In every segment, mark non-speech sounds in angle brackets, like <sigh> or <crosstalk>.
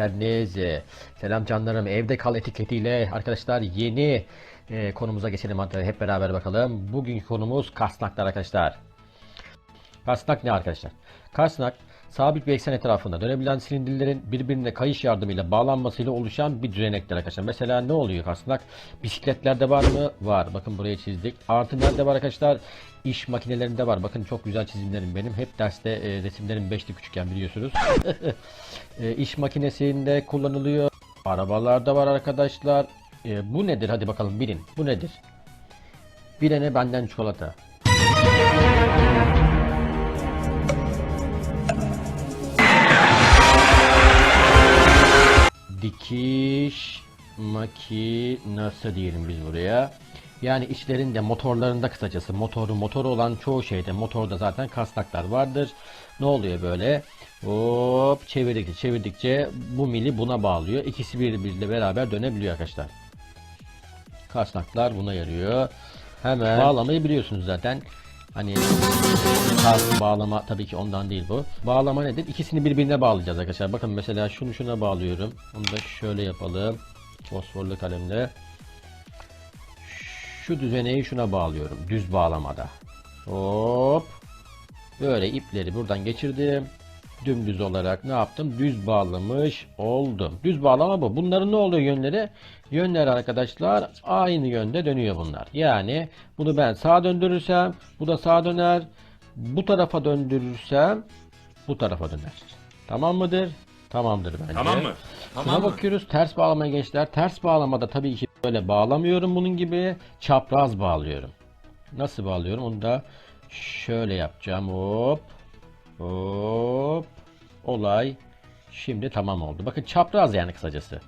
geldiniz. Ee, Selam canlarım. Evde kal etiketiyle arkadaşlar yeni e, konumuza geçelim hadi hep beraber bakalım. Bugünkü konumuz kasnaklar arkadaşlar. Kasnak ne arkadaşlar? Kasnak sabit bir eksen etrafında dönebilen silindirlerin birbirine kayış yardımıyla bağlanmasıyla oluşan bir düzenektir arkadaşlar. Mesela ne oluyor kasnak? Bisikletlerde var mı? Var. Bakın buraya çizdik. Artı nerede var arkadaşlar? İş makinelerinde var. Bakın çok güzel çizimlerim benim. Hep derste e, resimlerim 5'ti küçükken biliyorsunuz. <laughs> e, iş makinesinde kullanılıyor. Arabalarda var arkadaşlar. E, bu nedir? Hadi bakalım bilin. Bu nedir? Bilene benden çikolata. Dikiş makinası diyelim biz buraya. Yani içlerinde motorlarında kısacası motoru motoru olan çoğu şeyde motorda zaten kasnaklar vardır. Ne oluyor böyle? Hop çevirdikçe çevirdikçe bu mili buna bağlıyor. İkisi birbiriyle beraber dönebiliyor arkadaşlar. Kasnaklar buna yarıyor. Hemen bağlamayı biliyorsunuz zaten. Hani tas bağlama tabii ki ondan değil bu. Bağlama nedir? İkisini birbirine bağlayacağız arkadaşlar. Bakın mesela şunu şuna bağlıyorum. Onu da şöyle yapalım. Fosforlu kalemle. Şu düzeneyi şuna bağlıyorum. Düz bağlamada. Hop. Böyle ipleri buradan geçirdim. Dümdüz olarak ne yaptım? Düz bağlamış oldum. Düz bağlama bu. Bunların ne oluyor yönleri? Yönleri arkadaşlar aynı yönde dönüyor bunlar. Yani bunu ben sağa döndürürsem bu da sağa döner. Bu tarafa döndürürsem bu tarafa döner. Tamam mıdır? Tamamdır bence. Tamam mı? Tamam mı? bakıyoruz ters bağlamaya gençler. Ters bağlamada tabii ki böyle bağlamıyorum bunun gibi. Çapraz bağlıyorum. Nasıl bağlıyorum? Onu da şöyle yapacağım. Hop. Hop. Olay şimdi tamam oldu. Bakın çapraz yani kısacası.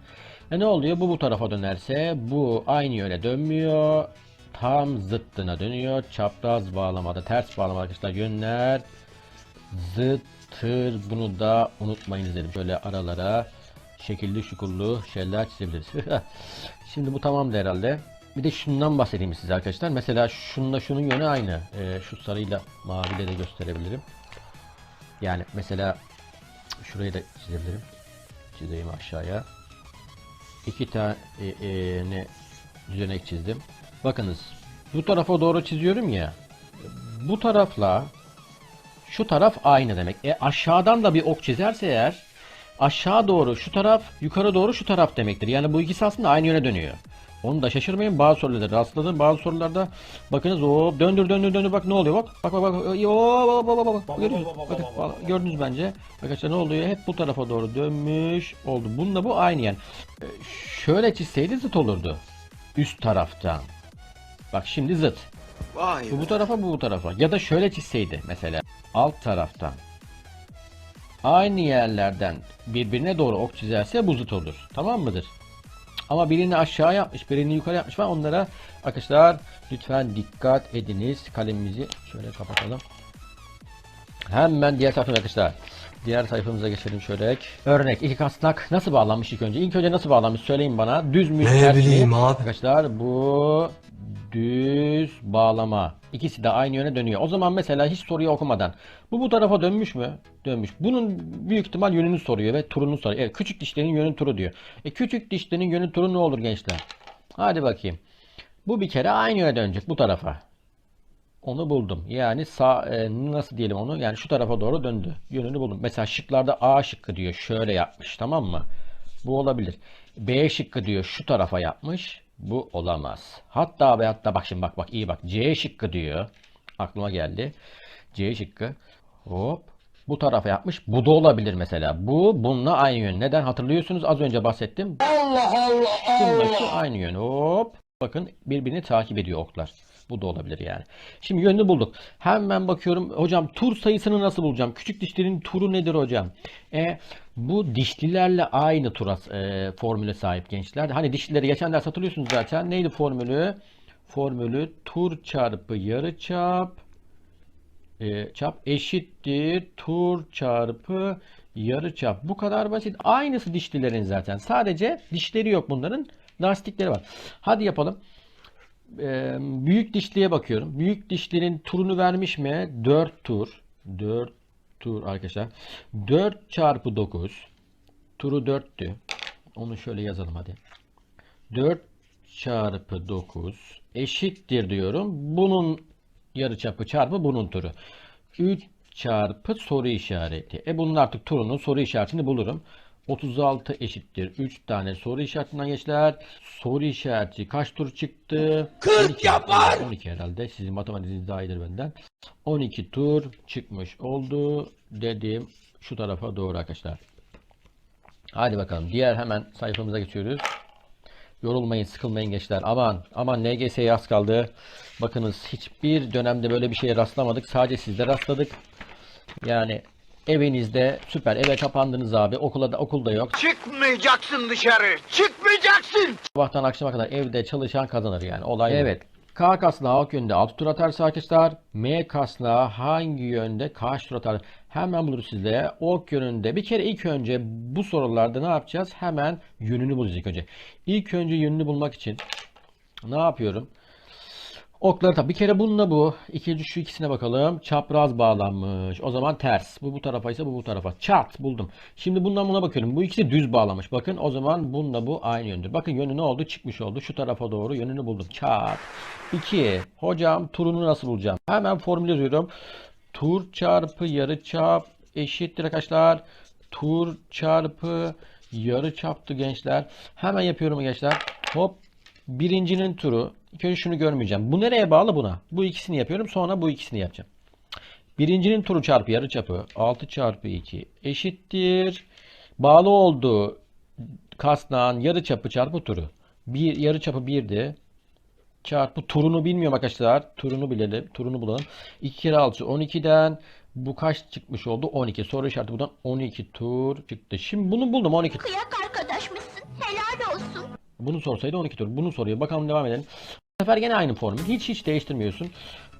E ne oluyor? Bu bu tarafa dönerse bu aynı yöne dönmüyor. Tam zıttına dönüyor. Çapraz bağlamada, ters bağlamada arkadaşlar yönler zıttır. Bunu da unutmayınız dedim. Şöyle aralara şekilli şukullu şeyler çizebiliriz. <laughs> Şimdi bu tamamdır herhalde. Bir de şundan bahsedeyim size arkadaşlar. Mesela şununla şunun yönü aynı. Ee, şu sarıyla maviyle de gösterebilirim. Yani mesela şurayı da çizebilirim. Çizeyim aşağıya. İki tane e, e, ne düzenek çizdim. Bakınız bu tarafa doğru çiziyorum ya. Bu tarafla şu taraf aynı demek. E aşağıdan da bir ok çizerse eğer aşağı doğru şu taraf yukarı doğru şu taraf demektir. Yani bu ikisi aslında aynı yöne dönüyor. Onu da şaşırmayın. Bazı sorularda rastladım. Bazı sorularda bakınız o döndür döndür döndür bak ne oluyor? Bak bak bak bak. Yo, bak bak bak bak gördünüz, bakın, gördünüz bence. Arkadaşlar ne oluyor? Hep bu tarafa doğru dönmüş oldu. Bununla bu aynı yani. E, şöyle çizseydi zıt olurdu. Üst taraftan. Bak şimdi zıt. Vay bu bu tarafa bu bu tarafa. Ya da şöyle çizseydi mesela. Alt taraftan. Aynı yerlerden birbirine doğru ok çizerse bu zıt olur. Tamam mıdır? Ama birini aşağı yapmış, birini yukarı yapmış falan. Onlara arkadaşlar lütfen dikkat ediniz. Kalemimizi şöyle kapatalım. Hemen diğer sayfa arkadaşlar. Diğer sayfamıza geçelim şöyle. Örnek iki kasnak nasıl bağlanmış ilk önce? İlk önce nasıl bağlanmış söyleyin bana. Düz mü? Ne mi? bileyim abi. Arkadaşlar bu düz bağlama. İkisi de aynı yöne dönüyor. O zaman mesela hiç soruyu okumadan bu bu tarafa dönmüş mü? Dönmüş. Bunun büyük ihtimal yönünü soruyor ve turunu soruyor. Evet küçük dişlerin yönü turu diyor. E küçük dişlerin yönü turu ne olur gençler? Hadi bakayım. Bu bir kere aynı yöne dönecek bu tarafa. Onu buldum. Yani sağ e, nasıl diyelim onu? Yani şu tarafa doğru döndü. Yönünü buldum. Mesela şıklarda A şıkkı diyor. Şöyle yapmış. Tamam mı? Bu olabilir. B şıkkı diyor. Şu tarafa yapmış. Bu olamaz. Hatta ve hatta bak şimdi bak bak iyi bak. C şıkkı diyor. Aklıma geldi. C şıkkı. Hop. Bu tarafa yapmış. Bu da olabilir mesela. Bu bununla aynı yön. Neden hatırlıyorsunuz? Az önce bahsettim. Allah Allah. Şunla şu aynı yön. Hop. Bakın birbirini takip ediyor oklar. Bu da olabilir yani. Şimdi yönünü bulduk. Hemen bakıyorum. Hocam tur sayısını nasıl bulacağım? Küçük dişlerin turu nedir hocam? E, bu dişlilerle aynı tura e, formüle sahip gençler. Hani dişlileri geçen ders hatırlıyorsunuz zaten. Neydi formülü? Formülü tur çarpı yarıçap e, çap eşittir tur çarpı yarıçap. Bu kadar basit. Aynısı dişlilerin zaten. Sadece dişleri yok bunların. Lastikleri var. Hadi yapalım. Ee, büyük dişliye bakıyorum. Büyük dişlinin turunu vermiş mi? 4 tur. 4 tur arkadaşlar. 4 çarpı 9 Turu 4'tü. Onu şöyle yazalım hadi. 4 çarpı 9 eşittir diyorum. Bunun yarıçapı çarpı bunun turu. 3 çarpı soru işareti. E bunun artık turunun soru işaretini bulurum. 36 eşittir. 3 tane soru işaretinden geçler. Soru işareti kaç tur çıktı? 40 yapar. 12 herhalde. Sizin matematiğiniz daha iyidir benden. 12 tur çıkmış oldu dedim. Şu tarafa doğru arkadaşlar. Hadi bakalım. Diğer hemen sayfamıza geçiyoruz. Yorulmayın, sıkılmayın gençler. Aman, aman LGS'ye az kaldı. Bakınız hiçbir dönemde böyle bir şeye rastlamadık. Sadece sizde rastladık. Yani evinizde süper eve kapandınız abi. Okula da okulda yok. Çıkmayacaksın dışarı. Çıkmayacaksın. Sabahtan akşama kadar evde çalışan kazanır yani. Olay Evet. K kasnağı ok yönde 6 tur atarsa arkadaşlar M kasnağı hangi yönde kaç tur atar? Hemen buluruz sizle. Ok yönünde. Bir kere ilk önce bu sorularda ne yapacağız? Hemen yönünü bulacağız ilk önce. İlk önce yönünü bulmak için ne yapıyorum? Okları tabi bir kere bununla bu. İkinci şu ikisine bakalım. Çapraz bağlanmış. O zaman ters. Bu bu tarafa ise bu bu tarafa. Çat buldum. Şimdi bundan buna bakıyorum. Bu ikisi düz bağlamış. Bakın o zaman bununla bu aynı yöndür. Bakın yönü ne oldu? Çıkmış oldu. Şu tarafa doğru yönünü buldum. Çat. 2. Hocam turunu nasıl bulacağım? Hemen formül yazıyorum. Tur çarpı yarıçap eşittir arkadaşlar. Tur çarpı yarıçaptı gençler. Hemen yapıyorum gençler. Hop Birincinin turu. İlk önce şunu görmeyeceğim. Bu nereye bağlı buna? Bu ikisini yapıyorum. Sonra bu ikisini yapacağım. Birincinin turu çarpı yarıçapı 6 çarpı 2 eşittir. Bağlı olduğu kasnağın yarıçapı çarpı turu. Bir yarıçapı 1'di. Çarpı turunu bilmiyorum arkadaşlar. Turunu bilelim. Turunu bulalım. 2 kere 6 12'den bu kaç çıkmış oldu? 12. Soru işareti buradan 12 tur çıktı. Şimdi bunu buldum 12 Bunu sorsaydı 12 tur. Bunu soruyor. Bakalım devam edelim. Bu sefer gene aynı formül. Hiç hiç değiştirmiyorsun.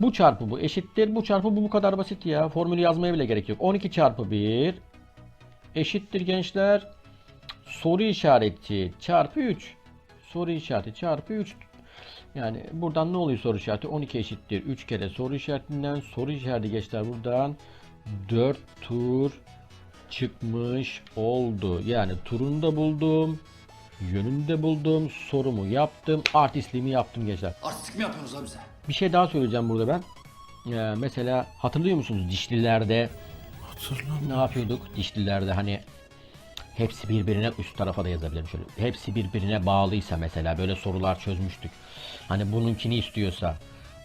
Bu çarpı bu eşittir. Bu çarpı bu bu kadar basit ya. Formülü yazmaya bile gerek yok. 12 çarpı 1 eşittir gençler. Soru işareti çarpı 3. Soru işareti çarpı 3. Yani buradan ne oluyor soru işareti? 12 eşittir. 3 kere soru işaretinden soru işareti gençler buradan 4 tur çıkmış oldu. Yani turunu da buldum. Yönünü de buldum. Sorumu yaptım. Artistliğimi yaptım gençler. Artistik mi yapıyorsunuz abi bize? Bir şey daha söyleyeceğim burada ben. Ee, mesela hatırlıyor musunuz dişlilerde ne yapıyorduk? Dişlilerde hani hepsi birbirine üst tarafa da yazabilirim şöyle. Hepsi birbirine bağlıysa mesela böyle sorular çözmüştük. Hani bununkini istiyorsa,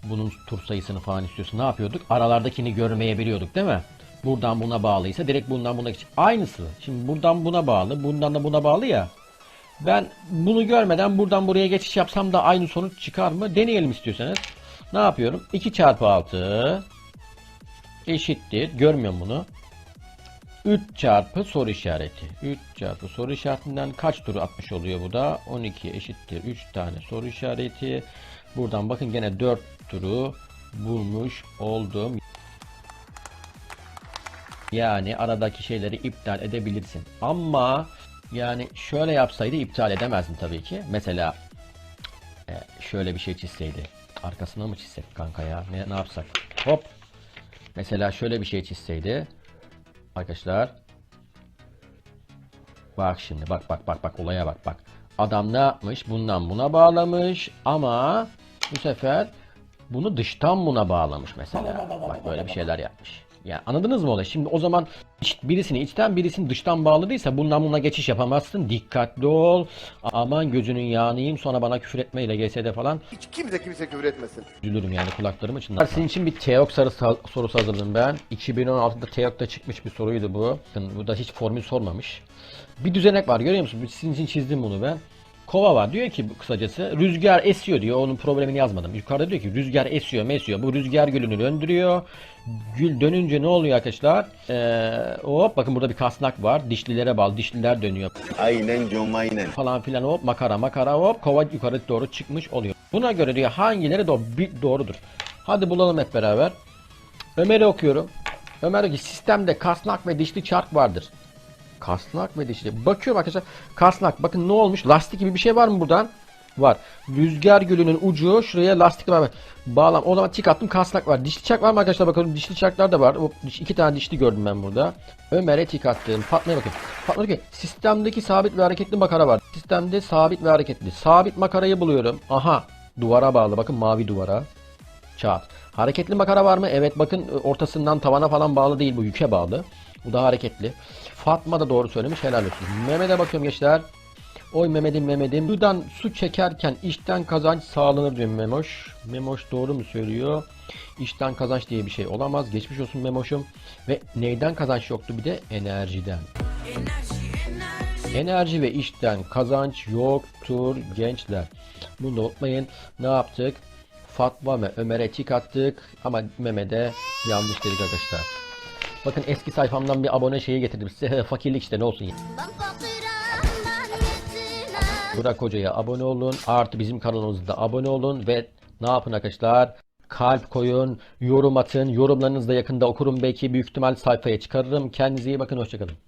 bunun tur sayısını falan istiyorsa ne yapıyorduk? Aralardakini görmeyebiliyorduk değil mi? Buradan buna bağlıysa direkt bundan buna geç. Aynısı. Şimdi buradan buna bağlı, bundan da buna bağlı ya. Ben bunu görmeden buradan buraya geçiş yapsam da aynı sonuç çıkar mı? Deneyelim istiyorsanız. Ne yapıyorum? 2 çarpı 6 eşittir. Görmüyorum bunu. 3 çarpı soru işareti. 3 çarpı soru işaretinden kaç turu atmış oluyor bu da? 12 eşittir. 3 tane soru işareti. Buradan bakın gene 4 turu bulmuş oldum. Yani aradaki şeyleri iptal edebilirsin. Ama yani şöyle yapsaydı iptal edemezdim tabii ki. Mesela e, şöyle bir şey çizseydi. Arkasına mı çizsek kanka ya? Ne, ne yapsak? Hop. Mesela şöyle bir şey çizseydi. Arkadaşlar. Bak şimdi bak bak bak bak olaya bak bak. Adam ne yapmış? Bundan buna bağlamış ama bu sefer bunu dıştan buna bağlamış mesela. Bak böyle bir şeyler yapmış. Ya anladınız mı olayı? Şimdi o zaman iç- birisini içten birisini dıştan bağladıysa bundan buna geçiş yapamazsın. Dikkatli ol. Aman gözünün yiyeyim sonra bana küfür etme ile GS'de falan. Hiç kimse kimse küfür etmesin. Üzülürüm yani kulaklarım için. Sizin için bir TEOK sorusu, sorusu hazırladım ben. 2016'da TEOK'ta çıkmış bir soruydu bu. Bakın Burada hiç formül sormamış. Bir düzenek var görüyor musunuz? Sizin için çizdim bunu ben. Kova var diyor ki kısacası rüzgar esiyor diyor. Onun problemini yazmadım. Yukarıda diyor ki rüzgar esiyor mesiyor. Bu rüzgar gülünü döndürüyor. Gül dönünce ne oluyor arkadaşlar? Ee, hop bakın burada bir kasnak var. Dişlilere bağlı. Dişliler dönüyor Aynen John aynen. falan filan hop makara makara hop kova yukarı doğru çıkmış oluyor. Buna göre diyor hangileri doğru, bir doğrudur. Hadi bulalım hep beraber. Ömer'i okuyorum. Ömer diyor ki sistemde kasnak ve dişli çark vardır. Kasnak ve dişli. Bakıyorum arkadaşlar. Kasnak bakın ne olmuş? Lastik gibi bir şey var mı buradan? Var. Rüzgar gülünün ucu şuraya lastik var. Bağlam. O zaman tik attım kasnak var. Dişli çak var mı arkadaşlar bakalım. Dişli çaklar da var. O, diş- iki tane dişli gördüm ben burada. Ömer'e tik attım. Fatma'ya bakın. Fatma diyor ki sistemdeki sabit ve hareketli makara var. Sistemde sabit ve hareketli. Sabit makarayı buluyorum. Aha. Duvara bağlı. Bakın mavi duvara. Çat. Hareketli makara var mı? Evet bakın ortasından tavana falan bağlı değil bu yüke bağlı. Bu da hareketli. Fatma da doğru söylemiş helal olsun. Mehmet'e bakıyorum gençler. Oy Mehmet'im Mehmet'im. Sudan su çekerken işten kazanç sağlanır diyor Memoş. Memoş doğru mu söylüyor? İşten kazanç diye bir şey olamaz. Geçmiş olsun Memoş'um. Ve neyden kazanç yoktu bir de enerjiden. Enerji ve işten kazanç yoktur gençler. Bunu da unutmayın. Ne yaptık? Fatma ve Ömer'e tik attık ama Mehmet'e yanlış dedik arkadaşlar. Bakın eski sayfamdan bir abone şeyi getirdim size. Fakirlik işte ne olsun ya. Burak Hoca'ya abone olun. Artı bizim kanalımızda abone olun ve ne yapın arkadaşlar? Kalp koyun, yorum atın. Yorumlarınızı da yakında okurum belki büyük ihtimal sayfaya çıkarırım. Kendinize iyi bakın, hoşçakalın.